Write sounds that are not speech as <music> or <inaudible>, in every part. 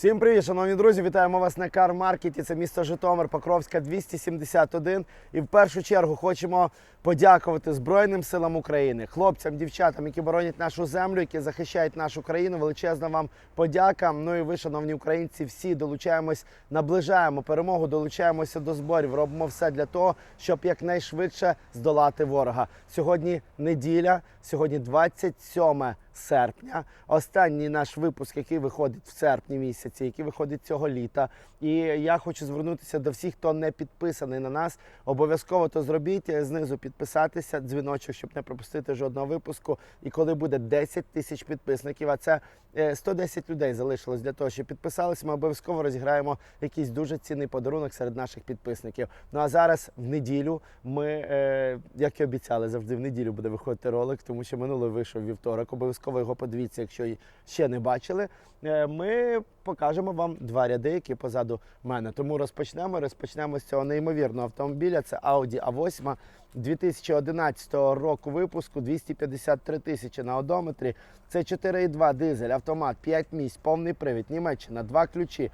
Всім привіт, шановні друзі! Вітаємо вас на кар-маркеті. Це місто Житомир, Покровська 271. І в першу чергу хочемо подякувати Збройним силам України, хлопцям, дівчатам, які боронять нашу землю, які захищають нашу країну. Величезна вам подяка. Ну і ви, шановні українці, всі долучаємось, наближаємо перемогу, долучаємося до зборів. Робимо все для того, щоб якнайшвидше здолати ворога. Сьогодні неділя, сьогодні 27 серпня. Останній наш випуск, який виходить в серпні місяці, який виходить цього літа. І я хочу звернутися до всіх, хто не підписаний на нас. Обов'язково то зробіть е, знизу підписатися, дзвіночок, щоб не пропустити жодного випуску. І коли буде 10 тисяч підписників, а це е, 110 людей залишилось для того, щоб підписалися, ми обов'язково розіграємо якийсь дуже цінний подарунок серед наших підписників. Ну а зараз в неділю ми, е, як і обіцяли, завжди в неділю буде виходити ролик, тому що минулий вийшов вівторок. Обов'язково його подивіться, якщо ще не бачили. Е, Ми покажемо вам два ряди, які позаду мене. Тому розпочнемо. Розпочнемо з цього неймовірного автомобіля. Це Audi A8 2011 року випуску, 253 тисячі на одометрі. Це 4,2 дизель, автомат, 5 місць, повний привід, Німеччина, два ключі.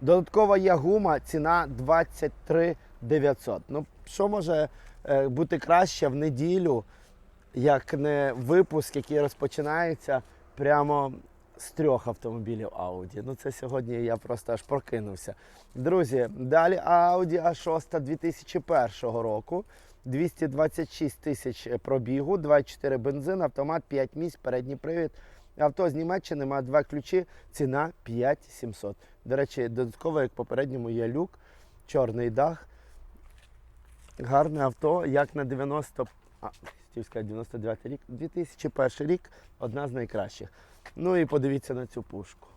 Додаткова є гума, ціна 23 900. Ну, що може е, бути краще в неділю, як не випуск, який розпочинається прямо з трьох автомобілів Audi. Ну, це сьогодні я просто аж прокинувся. Друзі, далі Audi A6 2001 року. 226 тисяч пробігу, 2,4 бензин, автомат 5 місць, передній привід. Авто з Німеччини має два ключі, ціна 5700. До речі, додатково, як попередньому, є люк, чорний дах. Гарне авто, як на 90, а, хотів сказати, 99 рік, 2001 рік, одна з найкращих. Ну і подивіться на цю пушку.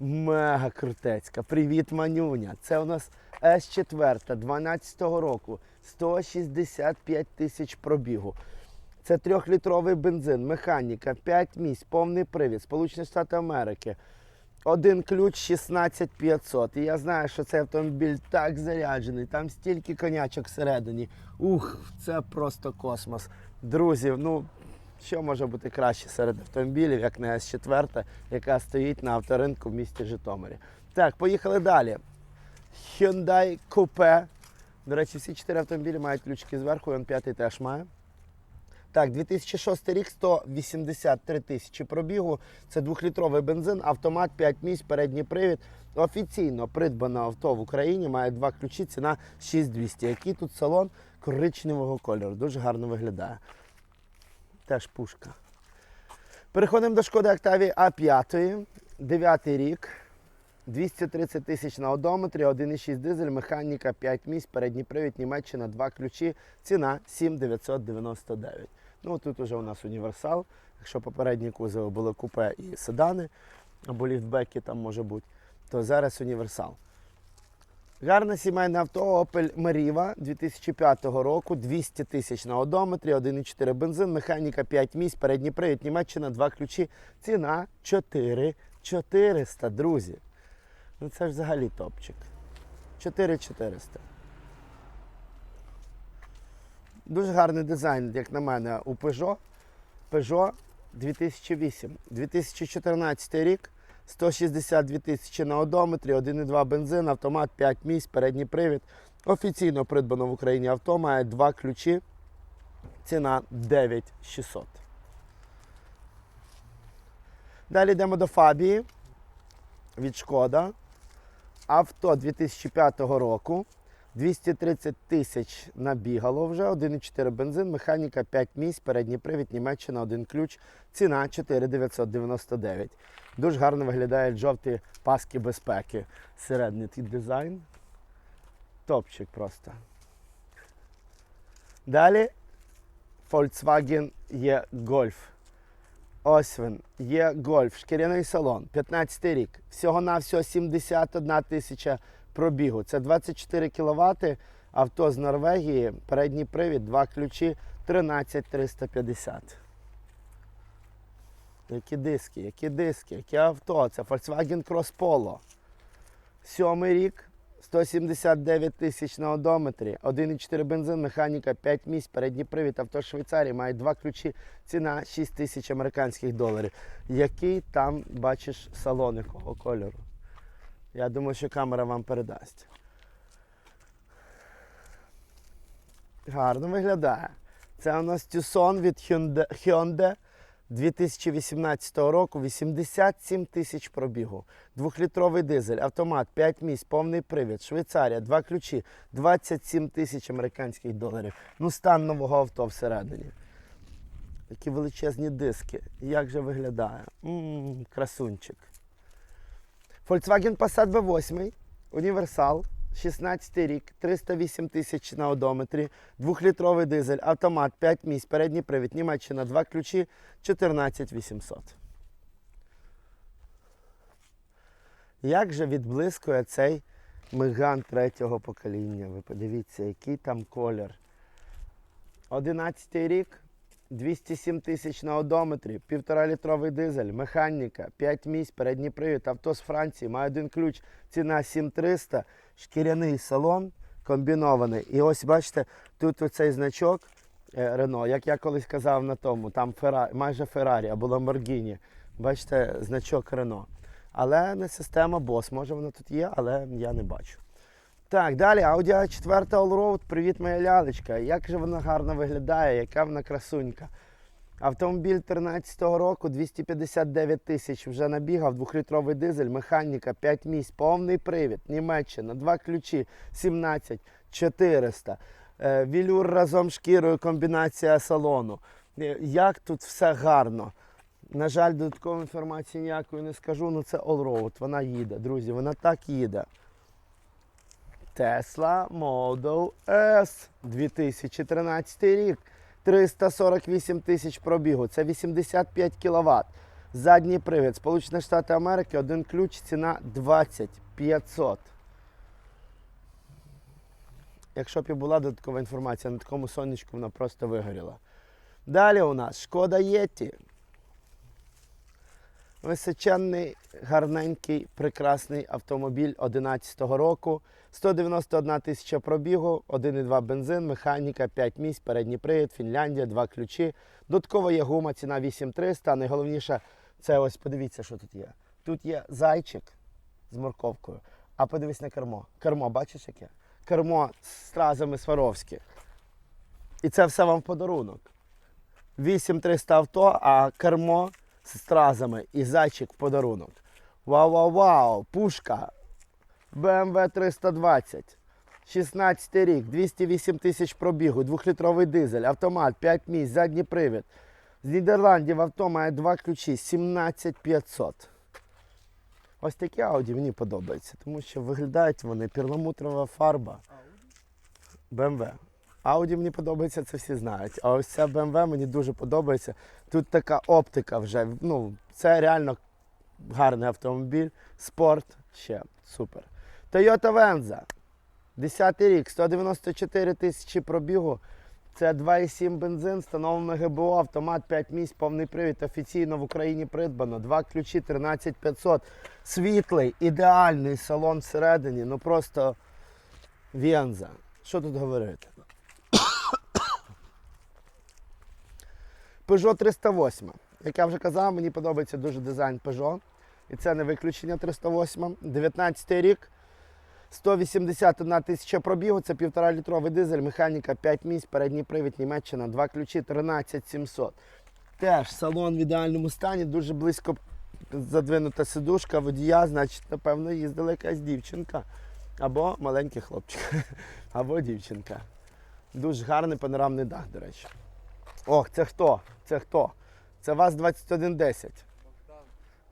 Мега крутецька. Привіт, манюня. Це у нас С4 12-го року. 165 тисяч пробігу. Це трьохлітровий бензин, механіка, 5 місць, повний привід, Сполучені Штати Америки. Один ключ 16500. І я знаю, що цей автомобіль так заряджений, там стільки конячок всередині. Ух, це просто космос. Друзі, ну що може бути краще серед автомобілів, як не С4, яка стоїть на авторинку в місті Житомирі. Так, поїхали далі. Hyundai Coupe. До речі, всі чотири автомобілі мають ключки зверху, і он п'ятий теж має. Так, 2006 рік 183 тисячі пробігу. Це двохлітровий бензин, автомат 5 місць, передній привід. Офіційно придбане авто в Україні має два ключі, ціна 6200. Який тут салон коричневого кольору. Дуже гарно виглядає. Теж пушка. Переходимо до шкоди Octavia A5, 9 рік. 230 тисяч на одометрі, 1,6 дизель, механіка 5 місць, передній привід, Німеччина, два ключі, ціна 7999. Ну тут уже у нас універсал. Якщо попередні кузови були купе і седани, або ліфтбеки там може бути, то зараз універсал. Гарне сімейне авто Opel Meriva 2005 року, 200 тисяч на одометрі, 1,4 бензин, механіка 5 місць, передній привід, Німеччина, два ключі, ціна 4400, друзі. Ну це ж взагалі топчик. 4400. Дуже гарний дизайн, як на мене, у Peugeot. Peugeot 2008. 2014 рік. 162 тисячі на одометрі, 1,2 бензин, автомат 5 місць, передній привід. Офіційно придбано в Україні авто, має два ключі. Ціна 9600. Далі йдемо до Фабії від Шкода. Авто 2005 року. 230 тисяч набігало вже, 1,4 бензин, механіка 5 місць, передній привід, Німеччина, один ключ, ціна 4999. Дуже гарно виглядають жовті паски безпеки. Середній дизайн. Топчик просто. Далі Volkswagen є Golf. Ось він, є Golf, шкіряний салон, 15 рік. Всього-навсього 71 тисяча пробігу. Це 24 кВт, авто з Норвегії, передній привід, два ключі, 13350. Які диски, які диски, яке авто. Це Volkswagen Cross Polo. Сьомий рік, 179 тисяч на одометрі, 1,4 бензин, механіка, 5 місць, передній привід, авто Швейцарії, має два ключі, ціна 6 тисяч американських доларів. Який там бачиш салон якого кольору? Я думаю, що камера вам передасть. Гарно виглядає. Це у нас Tucson від Hyundai- Hyundai 2018 року, 87 тисяч пробігу. Двохлітровий дизель, автомат, 5 місць, повний привід, Швейцарія, два ключі, 27 тисяч американських доларів. Ну, стан нового авто всередині. Такі величезні диски. Як же виглядає? м красунчик. Volkswagen Passat B8, універсал, 16 рік, 308 тисяч на одометрі, двохлітровий дизель, автомат, 5 місць, передній привід, Німеччина, 2 ключі, 14 800. Як же відблискує цей Меган третього покоління? Ви подивіться, який там колір. 11 рік, 207 тисяч на одометрі, 1,5 літровий дизель, механіка, 5 місць, передній привід, авто з Франції, має один ключ, ціна 7300, шкіряний салон комбінований. І ось бачите, тут оцей значок Рено, як я колись казав на тому, там Фера, майже Феррарі або Ламборгіні. Бачите, значок Рено. Але не система BOSS. Може вона тут є, але я не бачу. Так, далі Audi a 4 Allroad. Привіт, моя лялечка. Як же вона гарно виглядає, яка вона красунька. Автомобіль 13-го року, 259 тисяч вже набігав, двохлітровий дизель, механіка, 5 місць, повний привід, Німеччина, два ключі, 17 400. Е, Вілюр разом з шкірою, комбінація салону. Е, Як тут все гарно. На жаль, додаткової інформації ніякої не скажу, але це Allroad, вона їде, друзі, вона так їде. Tesla Model S 2013 рік. 348 тисяч пробігу. Це 85 кВт. Задній привід. Сполучені Штати Америки, один ключ, ціна 20 500. Якщо б і була додаткова інформація, на такому сонечку вона просто вигоріла. Далі у нас шкода Єті. Височенний, гарненький, прекрасний автомобіль 11-го року. 191 тисяча пробігу, 1,2 бензин, механіка, 5 місць, передній привід, Фінляндія, 2 ключі. Додатково є гума, ціна 8300. А найголовніше, це ось подивіться, що тут є. Тут є зайчик з морковкою. А подивись на кермо. Кермо, бачиш яке? Кермо з стразами Сваровські. І це все вам в подарунок. 8300 авто, а кермо з стразами і зайчик в подарунок. Вау-вау-вау! Пушка! BMW 320. 16 рік, 208 тисяч пробігу, двохлітровий дизель, автомат, 5 місць, задній привід. З Нідерландів авто має два ключі, 17500. Ось такі Audi мені подобаються, тому що виглядають вони перламутрова фарба. BMW. Audi мені подобається, це всі знають. А ось ця BMW мені дуже подобається. Тут така оптика вже. Ну, це реально гарний автомобіль. Спорт ще супер. Toyota Venza. 10 рік, 194 тисячі пробігу. Це 2,7 бензин, встановлено ГБО, автомат 5 місць, повний привід. Офіційно в Україні придбано. Два ключі 13500. Світлий, ідеальний салон всередині. Ну просто Венза. Що тут говорити? Peugeot 308. Як я вже казав, мені подобається дуже дизайн Peugeot. І це не виключення 308. 19 рік. 181 тисяча пробігу, це 1,5 літровий дизель, механіка 5 місць, передній привід Німеччина, 2 ключі 13700. Теж салон в ідеальному стані, дуже близько задвинута сидушка водія, значить, напевно, їздила якась дівчинка. Або маленький хлопчик, <laughs> або дівчинка. Дуже гарний панорамний дах, до речі. Ох, це хто? Це хто? Це ВАЗ-2110.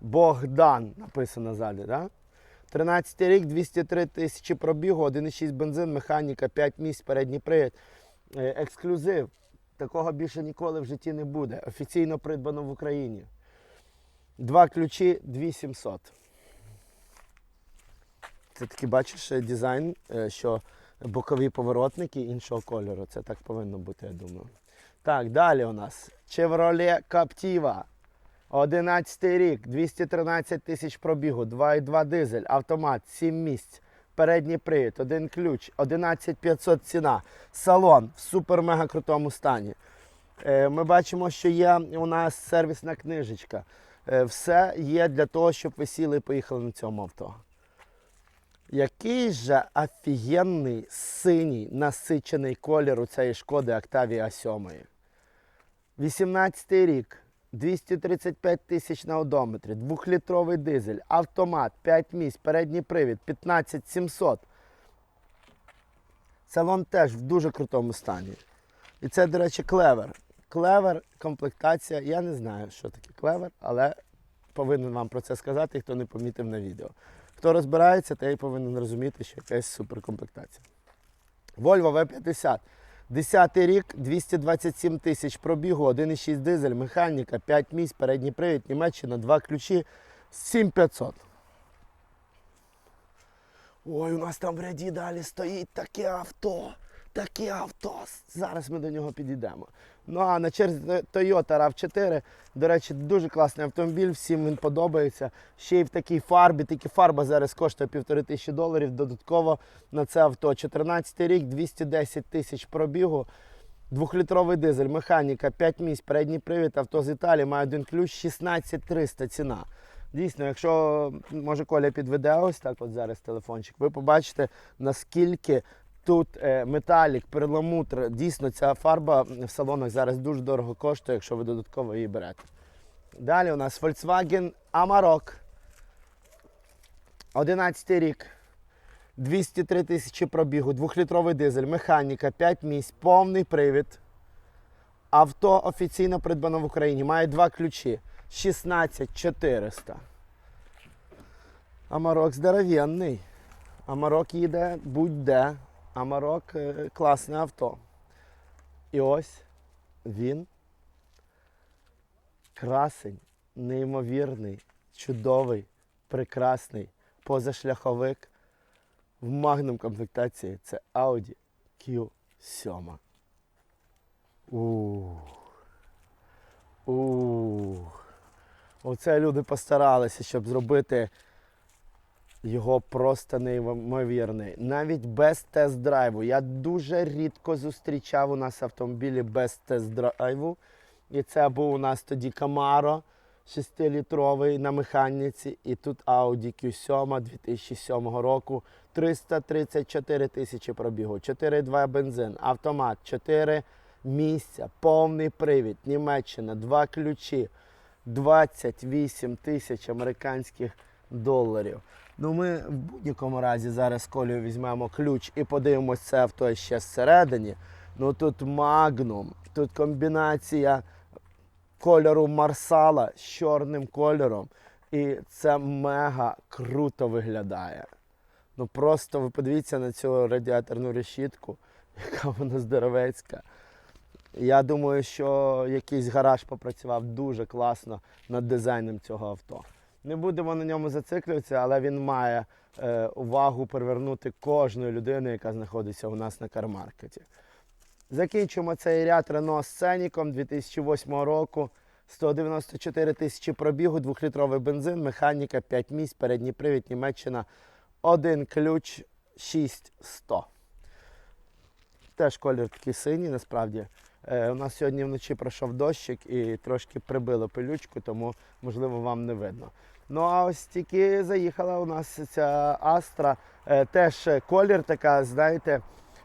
Богдан Богдан написано ззаді, так? Да? 13 рік, 203 тисячі пробігу, 1,6 бензин, механіка, 5 місць, передній привід. Е, Ексклюзив. Такого більше ніколи в житті не буде. Офіційно придбано в Україні. Два ключі 2700. Це такий, бачиш, е, дизайн, е, що бокові поворотники іншого кольору. Це так повинно бути, я думаю. Так, далі у нас Chevrolet Captiva. 11 рік, 213 тисяч пробігу, 2,2 дизель, автомат, 7 місць, передній привід, один ключ, 11500 ціна. Салон в супер-мега крутому стані. Е, Ми бачимо, що є у нас сервісна книжечка. Е, Все є для того, щоб ви сіли і поїхали на цьому авто. Який же офігенний синій насичений колір у цієї шкоди Octavia 7. 18 рік, 235 тисяч на одометрі, двохлітровий дизель, автомат, 5 місць, передній привід, 15700. Салон теж в дуже крутому стані. І це, до речі, клевер. Клевер, комплектація. Я не знаю, що таке клевер, але повинен вам про це сказати, хто не помітив на відео. Хто розбирається, той повинен розуміти, що якась суперкомплектація. Volvo V50. 10 рік, 227 тисяч пробігу, 1,6 дизель, механіка, 5 місць, передній привід, Німеччина, 2 ключі, 7500. Ой, у нас там в ряді далі стоїть таке авто. Таке авто. Зараз ми до нього підійдемо. Ну а на черзі Toyota RAV4. До речі, дуже класний автомобіль, всім він подобається. Ще й в такій фарбі, тільки фарба зараз коштує півтори тисячі доларів. Додатково на це авто. 14 рік, 210 тисяч пробігу. Двохлітровий дизель, механіка, 5 місць, передній привід, авто з Італії, має один ключ, 16300 ціна. Дійсно, якщо може Коля підведе ось так, от зараз телефончик, ви побачите, наскільки тут е, металік, перламутр. Дійсно, ця фарба в салонах зараз дуже дорого коштує, якщо ви додатково її берете. Далі у нас Volkswagen Amarok. 11 рік. 203 тисячі пробігу, двохлітровий дизель, механіка, 5 місць, повний привід. Авто офіційно придбано в Україні. Має два ключі. 16400. Амарок здоровенний. Амарок їде будь-де. Амарок е, класне авто. І ось він. Красень, неймовірний, чудовий, прекрасний, позашляховик. В магнум комплектації це Audi Q7. Ух. Ух. Оце люди постаралися, щоб зробити його просто неймовірний. Навіть без тест-драйву. Я дуже рідко зустрічав у нас автомобілі без тест-драйву. І це був у нас тоді Camaro 6-літровий на механіці. І тут Audi Q7 2007 року. 334 тисячі пробігу, 4,2 бензин, автомат, 4 місця, повний привід, Німеччина, 2 ключі, 28 тисяч американських доларів. Ну ми в будь-якому разі зараз з Колею візьмемо ключ і подивимось це авто ще зсередині. Ну тут магнум, тут комбінація кольору Марсала з чорним кольором. І це мега круто виглядає. Ну просто ви подивіться на цю радіаторну решітку, <laughs> яка вона здоровецька. Я думаю, що якийсь гараж попрацював дуже класно над дизайном цього авто. Не будемо на ньому зациклюватися, але він має е, увагу привернути кожної людини, яка знаходиться у нас на кармаркеті. Закінчимо цей ряд Renault Сценіком 2008 року. 194 тисячі пробігу, 2-літровий бензин, механіка, 5 місць, передній привід, Німеччина, один ключ 6100. Теж колір такий синій, насправді. Е, у нас сьогодні вночі пройшов дощик і трошки прибило пилючку, тому можливо вам не видно. Ну а ось тільки заїхала у нас ця Астра. Е, теж колір така, знаєте,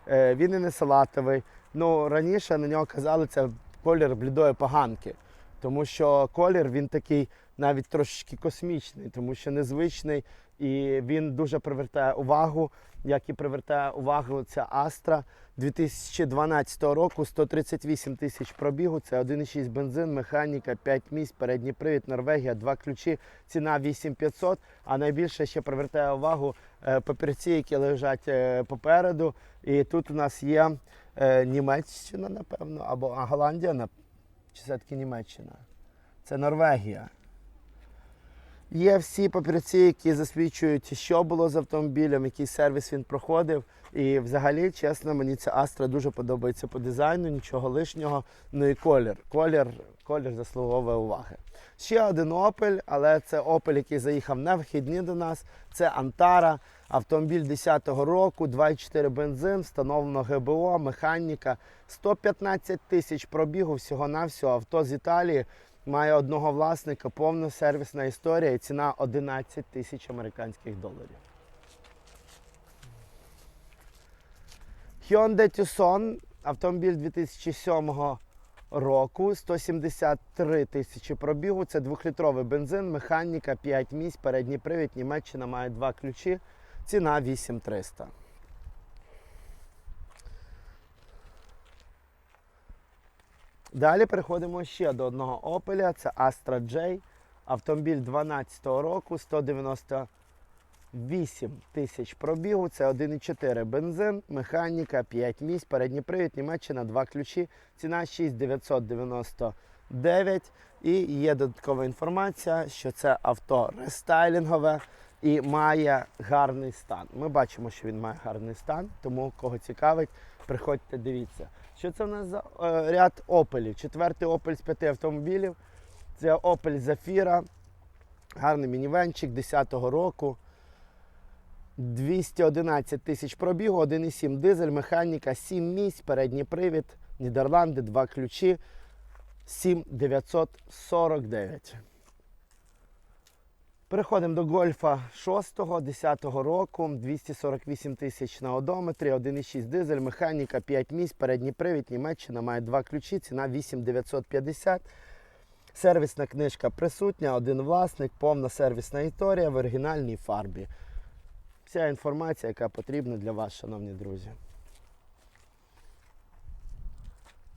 е, він і не салатовий. Ну, раніше на нього казали, це колір блідої поганки. Тому що колір він такий навіть трошечки космічний, тому що незвичний і він дуже привертає увагу, як і привертає увагу ця Астра 2012 року, 138 тисяч пробігу, це 1,6 бензин, механіка, 5 місць, передній привід, Норвегія, два ключі, ціна 8500, а найбільше ще привертає увагу е, папірці, які лежать е, попереду. І тут у нас є е, Німеччина, напевно, або Голландія, чи все-таки Німеччина? Це Норвегія. Є всі папірці, які засвідчують, що було з автомобілем, який сервіс він проходив. І взагалі, чесно, мені ця Астра дуже подобається по дизайну, нічого лишнього. Ну і колір. Колір, колір заслуговує уваги. Ще один Opel, але це Opel, який заїхав на вихідні до нас. Це Антара, автомобіль 10-го року, 2,4 бензин, встановлено ГБО, механіка, 115 тисяч пробігу всього-навсього авто з Італії. Має одного власника, повна сервісна історія і ціна 11 тисяч американських доларів. Hyundai Tucson, автомобіль 2007 року, 173 тисячі пробігу. Це двохлітровий бензин, механіка, 5 місць, передній привід. Німеччина має два ключі. Ціна 8300. Далі переходимо ще до одного Opel. Це Astra J. Автомобіль 2012 року, 198 тисяч пробігу. Це 1,4 бензин, механіка, 5 місць, передній привід, Німеччина, 2 ключі. Ціна 6999. І є додаткова інформація, що це авто рестайлінгове і має гарний стан. Ми бачимо, що він має гарний стан, тому кого цікавить, приходьте, дивіться. Що це в нас за е, ряд опелів? Четвертий опель з п'яти автомобілів. Це Opel Zafira. Гарний мінівенчик 10-го року. 211 тисяч пробігу, 1,7 дизель, механіка, 7 місць, передній привід, Нідерланди, 2 ключі, 7949. Переходимо до гольфа 6-го, 10-го року, 248 тисяч на одометрі, 1,6 дизель, механіка, 5 місць, передній привід, Німеччина має 2 ключі, ціна 8950. Сервісна книжка присутня, один власник, повна сервісна історія в оригінальній фарбі. Вся інформація, яка потрібна для вас, шановні друзі.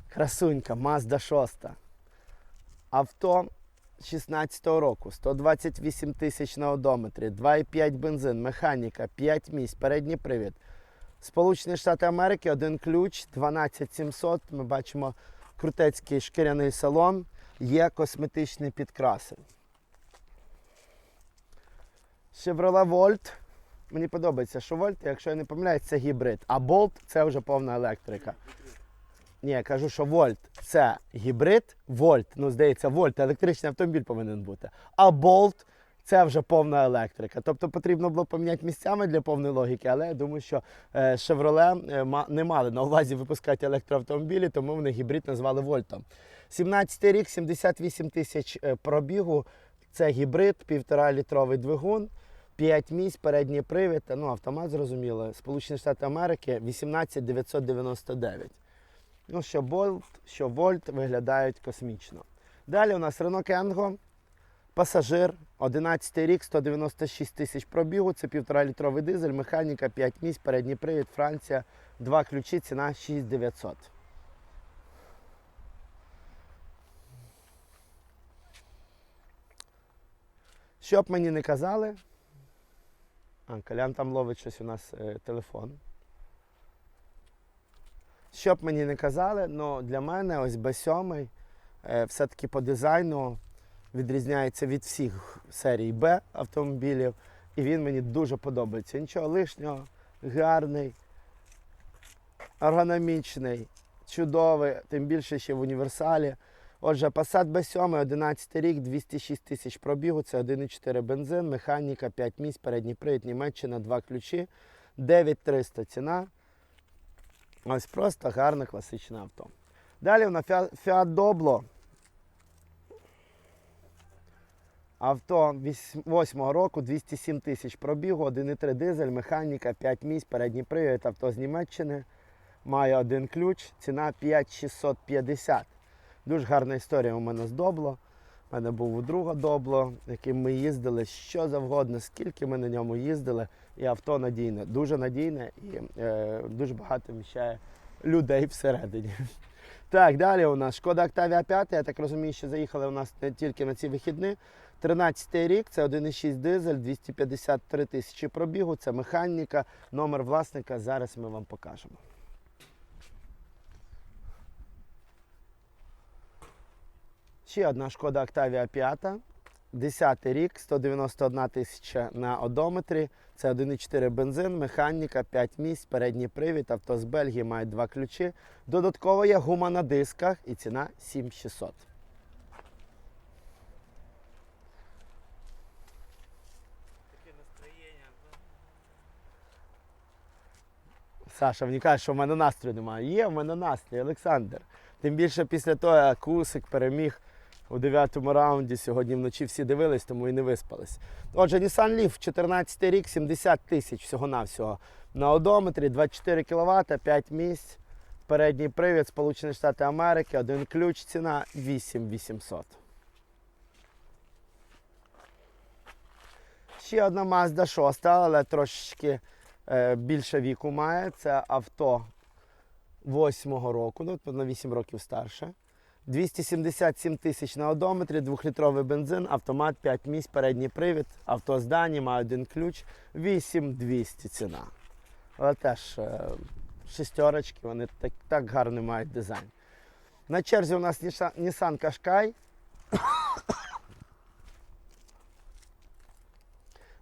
Красунька, Mazda 6. Авто 16-го року, 128 тисяч на одометрі, 2,5 бензин, механіка, 5 місць, передній привід. Сполучені Штати Америки, один ключ, 12700. Ми бачимо крутецький шкіряний салон, є косметичні підкраси. Chevrolet Volt. Мені подобається, що Volt, якщо я не помиляюсь, це гібрид. А Bolt це вже повна електрика. Ні, я кажу, що Volt це гібрид, Volt, ну здається, Volt, електричний автомобіль повинен бути. А Bolt це вже повна електрика. Тобто потрібно було поміняти місцями для повної логіки, але я думаю, що е, Chevrolet е, не мали на увазі випускати електроавтомобілі, тому вони гібрид назвали Вольтом. 17 рік, 78 тисяч е, пробігу. Це гібрид, 1,5 літровий двигун. 5 місць, передній привід, ну автомат зрозуміло. Сполучені Штати Америки 18999. Ну, що Bolt, що Volt виглядають космічно. Далі у нас Renault Kangoo, пасажир, 11 рік, 196 тисяч пробігу, це 1,5 літровий дизель, механіка, 5 місць, передній привід, Франція, 2 ключі, ціна 6900. Що б мені не казали, а, Колян там ловить щось у нас е, телефон. Що б мені не казали, але для мене ось B7 е, все-таки по дизайну відрізняється від всіх серій Б автомобілів. І він мені дуже подобається. Нічого лишнього, гарний, ергономічний, чудовий, тим більше ще в універсалі. Отже, Passat B7, 11 рік, 206 тисяч пробігу, це 1,4 бензин, механіка, 5 місць, передній привід, Німеччина, 2 ключі, 9300 ціна. Ось просто гарне класичне авто. Далі у нас Fiat Doblo. Авто 8 року, 207 тисяч пробігу, 1,3 дизель, механіка, 5 місць, передній привід, авто з Німеччини. Має один ключ, ціна 5650. Дуже гарна історія у мене з Добло. У мене був у друга Добло, яким ми їздили що завгодно, скільки ми на ньому їздили. І авто надійне, дуже надійне і е, дуже багато вміщає людей всередині. <laughs> Так, далі у нас Шкода Octavia 5. Я так розумію, що заїхали у нас не тільки на ці вихідні. 13 рік, це 1,6 дизель, 253 тисячі пробігу, це механіка, номер власника. Зараз ми вам покажемо. Ще одна шкода Octavia 5. 2010 рік, 191 тисяча на одометрі. Це 1,4 бензин, механіка, 5 місць, передній привід, авто з Бельгії має два ключі. Додатково є гума на дисках і ціна 7600. Таке настроєння. Саша, мені каже, що в мене настрою немає. Є в мене настрій, Олександр. Тим більше після того, як Усик переміг у дев'ятому раунді. Сьогодні вночі всі дивились, тому і не виспались. Отже, Nissan Leaf, 14 рік, 70 тисяч всього-навсього. На одометрі 24 кВт, 5 місць. Передній привід, Сполучені Штати Америки, один ключ, ціна 8800. Ще одна Mazda 6, але трошечки е, більше віку має. Це авто 8-го року, ну, на 8 років старше. 277 тисяч на одометрі, 2-літровий бензин, автомат 5 місць, передній привід, авто здані, має один ключ, 8200 ціна. Але теж е, шестерочки, вони так, так гарно мають дизайн. На черзі у нас Nissan Qashqai.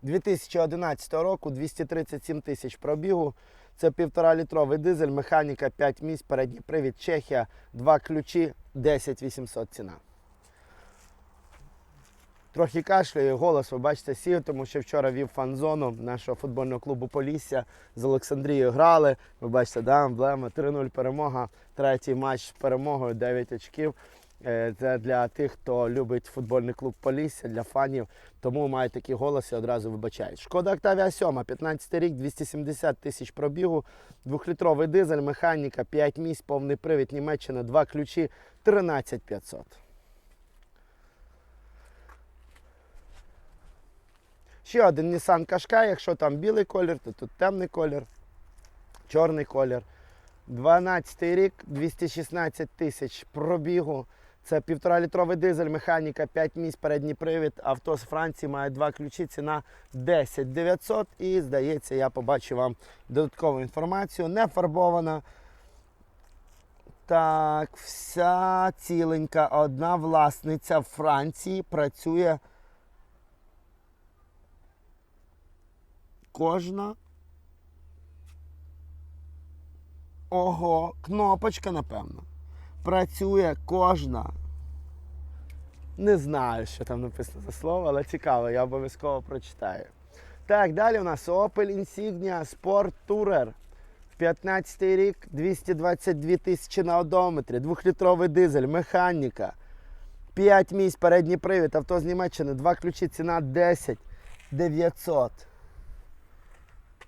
2011 року 237 тисяч пробігу. Це півтора літровий дизель, механіка 5 місць, передній привід, Чехія, два ключі, 10 800 ціна. Трохи кашляю, голос, ви бачите, сів, тому що вчора вів фан-зону нашого футбольного клубу Полісся з Олександрією грали. Ви бачите, да, емблема 3-0 перемога. Третій матч з перемогою, 9 очків. Е, Це для тих, хто любить футбольний клуб Полісся, для фанів. Тому має такий голос і одразу вибачають. Шкода Октавія 7, 15 рік, 270 тисяч пробігу, двохлітровий дизель, механіка, 5 місць, повний привід, Німеччина, 2 ключі, 13 500. Ще один Nissan Qashqai, якщо там білий колір, то тут темний колір, чорний колір. 12 рік, 216 тисяч пробігу. Це півтора літровий дизель, механіка, 5 місць, передній привід. Авто з Франції має два ключі, ціна 10 900. І здається, я побачу вам додаткову інформацію. Не фарбована. Так, вся ціленька. Одна власниця в Франції працює кожна. Ого, кнопочка, напевно. Працює кожна. Не знаю, що там написано за слово, але цікаво, я обов'язково прочитаю. Так, далі у нас Opel Insignia Sport Tourer. 15 рік, 222 тисячі на одометрі, двохлітровий дизель, механіка. 5 місць, передній привід, авто з Німеччини, два ключі, ціна 10 900.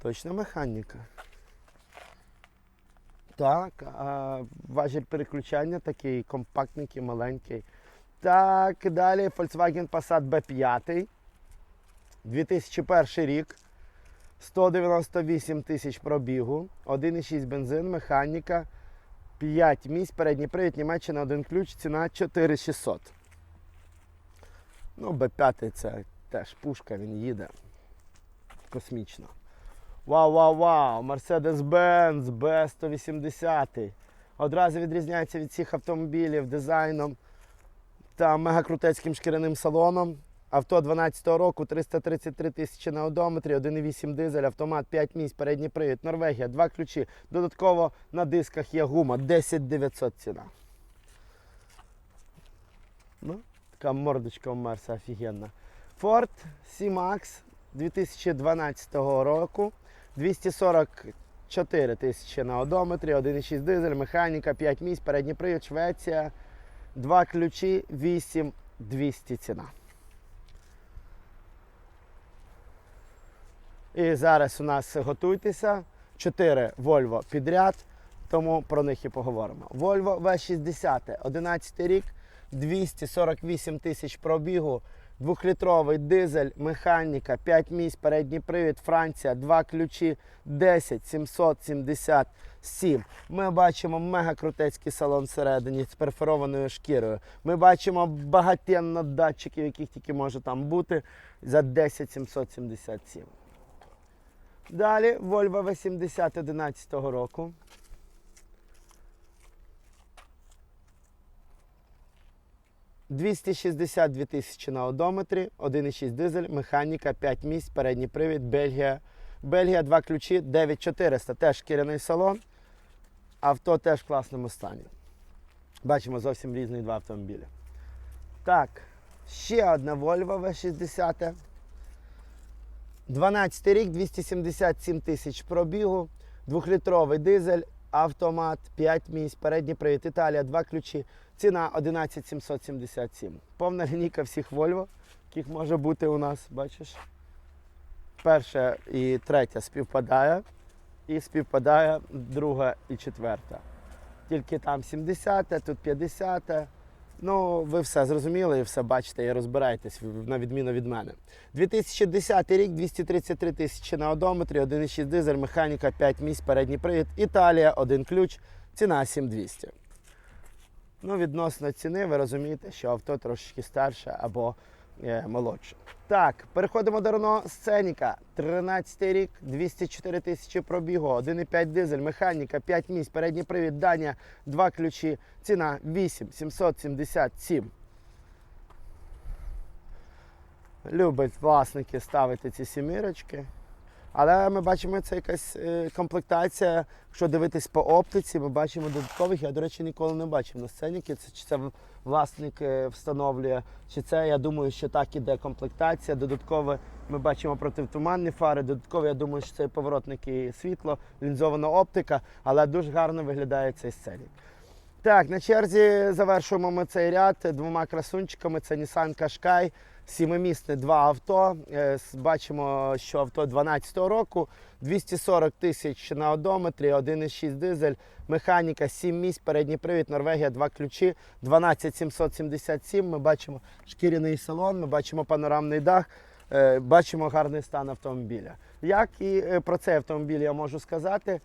Точно механіка. Так, а, важіль переключання такий компактненький, маленький. Так, далі Volkswagen Passat B5. 2001 рік. 198 тисяч пробігу. 1,6 бензин, механіка. 5 місць, передній привід, Німеччина, один ключ, ціна 4600. Ну, B5 це теж пушка, він їде. Космічно. Вау, вау, вау! Mercedes-Benz B180. Одразу відрізняється від всіх автомобілів дизайном та мегакрутецьким шкіряним салоном. Авто 12-го року, 333 тисячі на одометрі, 1,8 дизель, автомат 5 місць, передній привід, Норвегія, два ключі. Додатково на дисках є гума, 10 900 ціна. Ну, така мордочка у Мерса офігенна. Ford C-Max 2012 року. 244 тисячі на одометрі, 1,6 дизель, механіка, 5 місць, передній привід, Швеція, 2 ключі, 8 200 ціна. І зараз у нас готуйтеся 4 Volvo підряд, тому про них і поговоримо. Volvo V60, 11 рік, 248 тисяч пробігу, Двохлітровий дизель, механіка, 5 місць, передній привід, Франція, 2 ключі, 10 777. Ми бачимо мега крутецький салон всередині з перфорованою шкірою. Ми бачимо багатенно датчиків, яких тільки може там бути, за 10 777. Далі Volvo V70 11 року. 262 тисячі на одометрі, 1,6 дизель, механіка, 5 місць, передній привід, Бельгія. Бельгія, два ключі, 9400. Теж шкіряний салон. Авто теж в класному стані. Бачимо зовсім різні два автомобілі. Так, ще одна Volvo V60. 12 рік, 277 тисяч пробігу, двохлітровий дизель, автомат, 5 місць, передній привід, Італія, два ключі. Ціна 11 777. Повна лінійка всіх Volvo, яких може бути у нас, бачиш. Перша і третя співпадає. І співпадає друга і четверта. Тільки там 70, тут 50. Ну, ви все зрозуміли і все бачите і розбираєтесь на відміну від мене. 2010 рік, 233 тисячі на одометрі, 1,6 дизель, механіка, 5 місць, передній привід. Італія, один ключ, ціна 7200. Ну, відносно ціни, ви розумієте, що авто трошечки старше або е, молодше. Так, переходимо до Renault Сценіка. 13 рік, 204 тисячі пробігу, 1,5 дизель, механіка, 5 місць, передній привід, Данія, 2 ключі, ціна 8 777. Любить власники ставити ці сімірочки. Але ми бачимо, це якась е, комплектація. Якщо дивитись по оптиці, ми бачимо додаткових. Я, до речі, ніколи не бачив на сценіки. Це чи це власник е, встановлює, чи це я думаю, що так іде комплектація. Додаткове ми бачимо протитуманні фари. Додатково, я думаю, що це поворотники і світло, лінзована оптика, але дуже гарно виглядає цей сценік. Так, на черзі завершуємо ми цей ряд двома красунчиками. Це Nissan Qashqai, сімимісне два авто. Е, Бачимо, що авто 12-го року, 240 тисяч на одометрі, 1,6 дизель, механіка, 7 місць, передній привід, Норвегія, два ключі, 12777. Ми бачимо шкіряний салон, ми бачимо панорамний дах. е, Бачимо гарний стан автомобіля. Як і е, про цей автомобіль я можу сказати,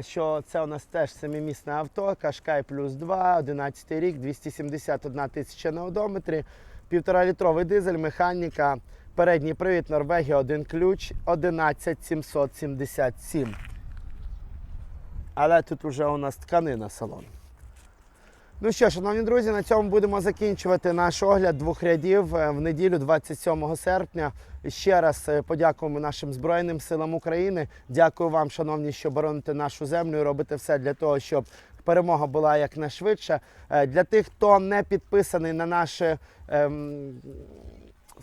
що це у нас теж семимісне авто, Кашкай плюс 2, 11 рік, 271 тисяча на одометрі, півтора літровий дизель, механіка, передній привід, Норвегія, один ключ, 11777. Але тут вже у нас тканина салон. Ну що, шановні друзі, на цьому будемо закінчувати наш огляд двох рядів е, в неділю, 27 серпня. Ще раз е, подякуємо нашим Збройним силам України. Дякую вам, шановні, що бороните нашу землю і робите все для того, щоб перемога була якнайшвидше. Е, Для тих, хто не підписаний на наші ем,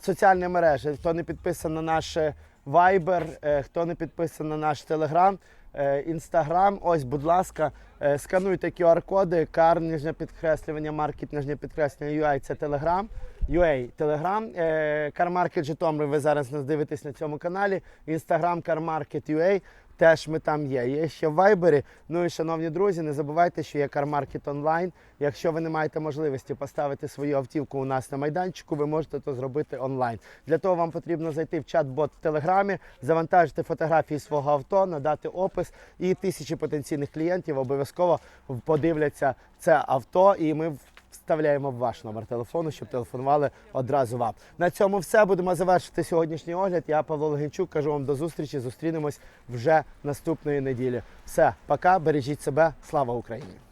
соціальні мережі, хто не підписаний на наш Viber, е, хто не підписаний на наш Telegram, е, Instagram, ось, будь ласка, е, скануйте QR-коди, кар, нижнє підкреслювання, маркет, нижнє підкреслювання, UI, це Telegram. UA, Telegram, е, CarMarket Житомир, ви зараз нас дивитесь на цьому каналі. Instagram CarMarket UA, теж ми там є. Є ще в Вайбері. Ну і шановні друзі, не забувайте, що є CarMarket онлайн. Якщо ви не маєте можливості поставити свою автівку у нас на майданчику, ви можете це зробити онлайн. Для того вам потрібно зайти в чат-бот в Телеграмі, завантажити фотографії свого авто, надати опис, і тисячі потенційних клієнтів обов'язково подивляться це авто, і ми вставляємо ваш номер телефону, щоб телефонували одразу вам. На цьому все. Будемо завершити сьогоднішній огляд. Я Павло Легенчук. Кажу вам до зустрічі. Зустрінемось вже наступної неділі. Все, пока, бережіть себе. Слава Україні!